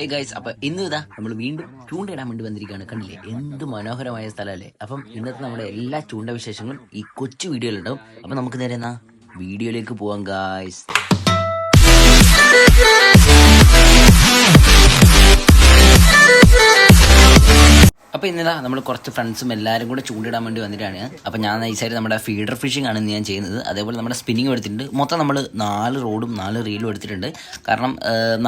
ഏയ് ഗൈസ് അപ്പൊ ഇന്ന് ഇതാ നമ്മൾ വീണ്ടും ചൂണ്ടയിടാൻ വേണ്ടി വന്നിരിക്കുകയാണ്. കണ്ടില്ലേ? എന്ത് മനോഹരമായ സ്ഥലമല്ലേ? അപ്പം ഇന്നത്തെ നമ്മുടെ എല്ലാ ചൂണ്ട വിശേഷങ്ങളും ഈ കൊച്ചു വീഡിയോയിലുണ്ടാവും. അപ്പൊ നമുക്ക് നേരെ വീഡിയോയിലേക്ക് പോവാം ഗായ്സ് അപ്പോൾ ഇന്നതാ നമ്മൾ കുറച്ച് ഫ്രണ്ട്സും എല്ലാവരും കൂടെ ചൂണ്ടിടാൻ വേണ്ടി വന്നിട്ടാണ്. അപ്പോൾ ഞാൻ നൈസായിട്ട് നമ്മുടെ ഫീഡർ ഫിഷിംഗ് ആണ് ഞാൻ ചെയ്യുന്നത്. അതേപോലെ നമ്മുടെ സ്പിന്നിങ് എടുത്തിട്ടുണ്ട്. മൊത്തം നമ്മൾ നാല് റോഡും നാല് റീലും എടുത്തിട്ടുണ്ട്. കാരണം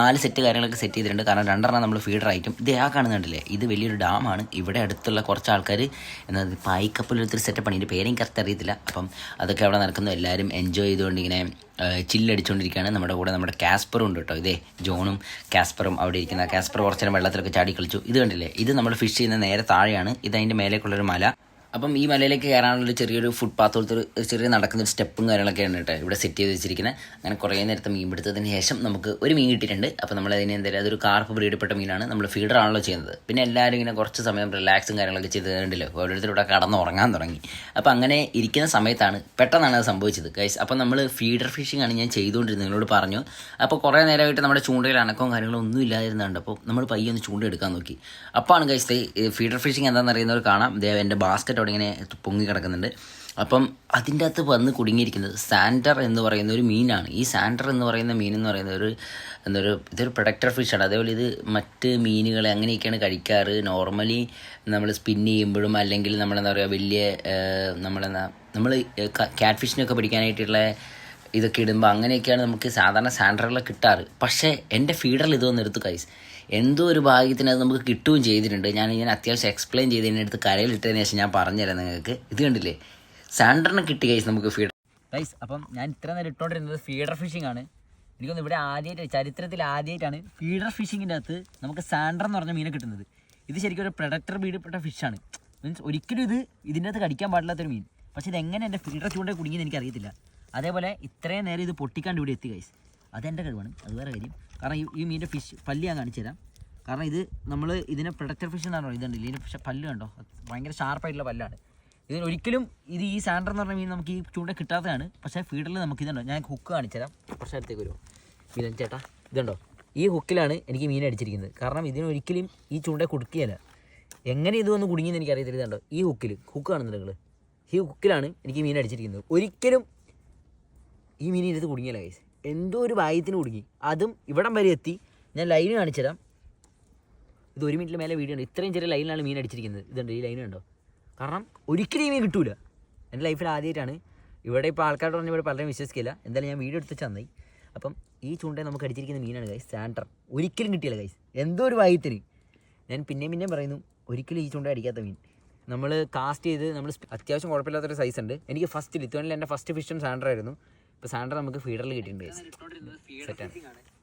നാല് സെറ്റ് കാര്യങ്ങളൊക്കെ സെറ്റ് ചെയ്തിട്ടുണ്ട്. കാരണം രണ്ടെണ്ണം നമ്മൾ ഫീഡർ ആയിട്ടും. ഇത് ആ കാണുന്നുണ്ടല്ലേ ഇത് വലിയൊരു ഡാമാണ് ഇവിടെ അടുത്തുള്ള കുറച്ച് ആൾക്കാർ എന്താ പായ്ക്കപ്പിലൊരു സെറ്റപ്പ് ആണ് ഇതിന്റെ പേരെയും കറക്റ്റ് അറിയത്തില്ല അപ്പം അതൊക്കെ അവിടെ നടക്കുന്നു. എല്ലാവരും എൻജോയ് ചെയ്തുകൊണ്ട് ഇങ്ങനെ ചില്ലടിച്ചുകൊണ്ടിരിക്കുകയാണ് നമ്മുടെ കൂടെ നമ്മുടെ കാസ്പറും ഉണ്ട് കേട്ടോ. ഇതേ ജോണും കാസ്പറും അവിടെ ഇരിക്കുന്ന. കാസ്പർ കുറച്ചു നേരം വെള്ളത്തിലൊക്കെ ചാടി കളിച്ചു. ഇത് കണ്ടില്ലേ? ഇത് നമ്മൾ ഫിഷ് ചെയ്യുന്ന നേരെ താഴെയാണ്. ഇത് അതിന്റെ മേലേക്കുള്ളൊരു മല. അപ്പം ഈ മലയിലേക്ക് കയറാനുള്ളൊരു ചെറിയൊരു ഫുട്പാത്ത് പോലത്തെ ഒരു ചെറിയ നടക്കുന്ന ഒരു സ്റ്റെപ്പും കാര്യങ്ങളൊക്കെയാണ് കേട്ടോ ഇവിടെ സെറ്റ് ചെയ്ത് വെച്ചിരിക്കുന്നത് അങ്ങനെ കുറേ നേരത്തെ മീൻ പിടുത്തതിന് ശേഷം നമുക്ക് ഒരു മീൻ കിട്ടിയിട്ടുണ്ട്. അപ്പോൾ നമ്മൾ അതിന് എന്തായാലും അതൊരു കാർപ്പ് ബ്രീഡപ്പെട്ട മീനാണ്. നമ്മൾ ഫീഡർ ആണല്ലോ ചെയ്യുന്നത്. പിന്നെ എല്ലാവരും ഇങ്ങനെ കുറച്ച് സമയം റിലാക്സും കാര്യങ്ങളൊക്കെ ചെയ്ത് കണ്ടില്ലോ? ഓരോരുത്തരുടെ കടന്ന് ഉറങ്ങാൻ തുടങ്ങി. അപ്പോൾ അങ്ങനെ ഇരിക്കുന്ന സമയത്താണ് പെട്ടെന്നാണ് അത് സംഭവിച്ചത്. ഗൈസ് അപ്പോൾ നമ്മൾ ഫീഡർ ഫിഷിംഗ് ആണ് ഞാൻ ചെയ്തുകൊണ്ടിരുന്നത്. നിങ്ങളോട് പറഞ്ഞു. അപ്പോൾ കുറേ നേരമായിട്ട് നമ്മുടെ ചൂണ്ടയിൽ അനക്കവും കാര്യങ്ങളും ഒന്നും ഇല്ലാതിരുന്നുണ്ട് അപ്പോൾ നമ്മൾ പയ്യൊന്ന് ചൂണ്ട എടുക്കാൻ നോക്കി. അപ്പോഴാണ് ഗൈസ് ഫീഡർ ഫിഷിംഗ് എന്താണെന്ന് അറിയുന്നവർ കാണാം. എന്റെ ബാസ്ക്കറ്റ് അവിടെ ഇങ്ങനെ പൊങ്ങി കിടക്കുന്നുണ്ട്. അപ്പം അതിന്റെ അകത്ത് വന്ന് കുടുങ്ങിയിരിക്കുന്നത് സാൻഡർ എന്ന് പറയുന്ന ഒരു മീനാണ്. ഈ സാൻഡർ എന്ന് പറയുന്ന മീൻ എന്ന് പറയുന്ന ഒരു എന്താ ഒരു ഇതൊരു പ്രൊഡക്റ്റർ ഫിഷാണ്. അതേപോലെ ഇത് മറ്റ് മീനുകളെ അങ്ങനെയൊക്കെയാണ് കഴിക്കാറ്. നോർമലി നമ്മൾ സ്പിൻ ചെയ്യുമ്പോഴും അല്ലെങ്കിൽ നമ്മളെന്താ പറയുക വലിയ നമ്മളെന്താ നമ്മൾ ക്യാറ്റ് ഫിഷിനൊക്കെ പിടിക്കാനായിട്ടുള്ള ഇതൊക്കെ ഇടുമ്പോൾ അങ്ങനെയൊക്കെയാണ് നമുക്ക് സാധാരണ സാൻഡറുകളെ കിട്ടാറ്. പക്ഷേ എന്റെ ഫീഡറിൽ ഇതൊന്നും എടുത്തു കൈസ് എന്തോ ഒരു ഭാഗ്യത്തിന് അത് നമുക്ക് കിട്ടുകയും ചെയ്തിട്ടുണ്ട്. ഞാൻ ഇങ്ങനെ അത്യാവശ്യം എക്സ്പ്ലെയിൻ ചെയ്തതിന്റെ അടുത്ത് കരയിലിട്ടതിന് ശേഷം ഞാൻ പറഞ്ഞുതരാം നിങ്ങൾക്ക്. ഇത് കണ്ടില്ലേ? സാൻഡറിനെ കിട്ടി കൈസ് നമുക്ക് ഫീഡർ ഗൈസ് അപ്പം ഞാൻ ഇത്ര നേരം ഇട്ടുകൊണ്ടിരുന്നത് ഫീഡർ ഫിഷിംഗ് ആണ്. എനിക്കൊന്ന് ഇവിടെ ആദ്യമായിട്ട് ചരിത്രത്തിൽ ആദ്യമായിട്ടാണ് ഫീഡർ ഫിഷിങ്ങിന്റെ അകത്ത് നമുക്ക് സാൻഡർ എന്ന് പറഞ്ഞ മീനെ കിട്ടുന്നത്. ഇത് ശരിക്കും ഒരു പ്രൊഡക്ടർ ബീഡപ്പെട്ട ഫിഷാണ് മീൻസ് ഒരിക്കലും ഇത് ഇതിന്റെ അകത്ത് കടിക്കാൻ പാടില്ലാത്തൊരു മീൻ. പക്ഷേ ഇത് എങ്ങനെ എന്റെ ഫീഡർ ചൂണ്ടേ കുടുങ്ങിയെന്ന് എനിക്കറിയത്തില്ല. അതേപോലെ ഇത്രയും നേരം ഇത് പൊട്ടിക്കാണ്ട് ഇവിടെ എത്തി കൈസ് അതെന്റെ കഴിവാണ്. അത് വേറെ കാര്യം. കാരണം ഈ മീനിന്റെ ഫിഷ് പല്ല് ഞാൻ കാണിച്ചു തരാം. കാരണം ഇത് നമ്മൾ ഇതിനെ പ്രൊഡക്റ്റർ ഫിഷ് എന്നാണ് ഇതുണ്ട്. ഇതിന്റെ പക്ഷേ പല്ല് കണ്ടോ? ഭയങ്കര ഷാർപ്പായിട്ടുള്ള പല്ലാണ്. ഇതിന് ഒരിക്കലും ഇത് ഈ സാൻഡർ എന്ന് പറഞ്ഞ മീൻ നമുക്ക് ഈ ചൂണ്ട കിട്ടാത്തതാണ്. പക്ഷേ ഫീഡറിൽ നമുക്ക് ഇതുണ്ടോ? ഞാൻ ഹുക്ക് കാണിച്ചു തരാം. കുറച്ച് അടുത്തേക്ക് വരുമോ മിലൻ ചേട്ടാ ഇതുണ്ടോ? ഈ ഹുക്കിലാണ് എനിക്ക് മീൻ അടിച്ചിരിക്കുന്നത്. കാരണം ഇതിന് ഒരിക്കലും ഈ ചൂണ്ട കുടുക്കിയല്ല എങ്ങനെ ഇത് വന്ന് കുടുങ്ങിയെന്ന് എനിക്ക് അറിയത്തില്ല ഇതുണ്ടോ? ഈ ഹുക്കിൽ ഹുക്ക് കാണുന്നുണ്ട് നിങ്ങൾ ഈ ഹുക്കിലാണ് എനിക്ക് മീൻ അടിച്ചിരിക്കുന്നത്. ഒരിക്കലും ഈ മീൻ ഇതിനകത്ത് കുടുങ്ങിയല്ല കൈസ് എന്തോ ഒരു ഭാഗ്യത്തിന് കുടുങ്ങി. അതും ഇവിടം വരെ എത്തി. ഞാൻ ലൈന് കാണിച്ചതാം ഇത് ഒരു മിനിറ്റിൽ മേലെ വീഡിയോ ഉണ്ട്. ഇത്രയും ചെറിയ ലൈനിലാണ് മീൻ അടിച്ചിരിക്കുന്നത്. ഇതുണ്ട്. ഈ ലൈൻ ഉണ്ടോ കാരണം ഒരിക്കലും ഈ മീൻ കിട്ടൂല. എന്റെ ലൈഫിൽ ആദ്യമായിട്ടാണ് ഇവിടെ ഇപ്പോൾ ആൾക്കാരോട് പറഞ്ഞ ഇവിടെ പലരും വിശ്വസിക്കില്ല എന്തായാലും ഞാൻ വീഡിയോ എടുത്ത് ചന്നായി അപ്പം ഈ ചൂണ്ടയിൽ നമുക്ക് അടിച്ചിരിക്കുന്ന മീനാണ് ഗൈസ് സാൻഡർ ഒരിക്കലും കിട്ടിയില്ല ഗൈസ് എന്തോ ഒരു ഭാഗ്യത്തിന് ഞാൻ പിന്നെയും പിന്നെയും പറയുന്നു ഒരിക്കലും ഈ ചൂണ്ട അടിക്കാത്ത മീൻ. നമ്മൾ കാസ്റ്റ് ചെയ്ത് നമ്മൾ അത്യാവശ്യം കുഴപ്പമില്ലാത്തൊരു സൈസ് ഉണ്ട്. എനിക്ക് ഫസ്റ്റ് ലിത്തുവാനിൽ എന്റെ ഫസ്റ്റ് ഫിഷും സാൻഡർ ആയിരുന്നു. ഇപ്പോൾ സാൻഡർ നമുക്ക് ഫീഡറിൽ കിട്ടിയിട്ടുണ്ട് സെറ്റാണ്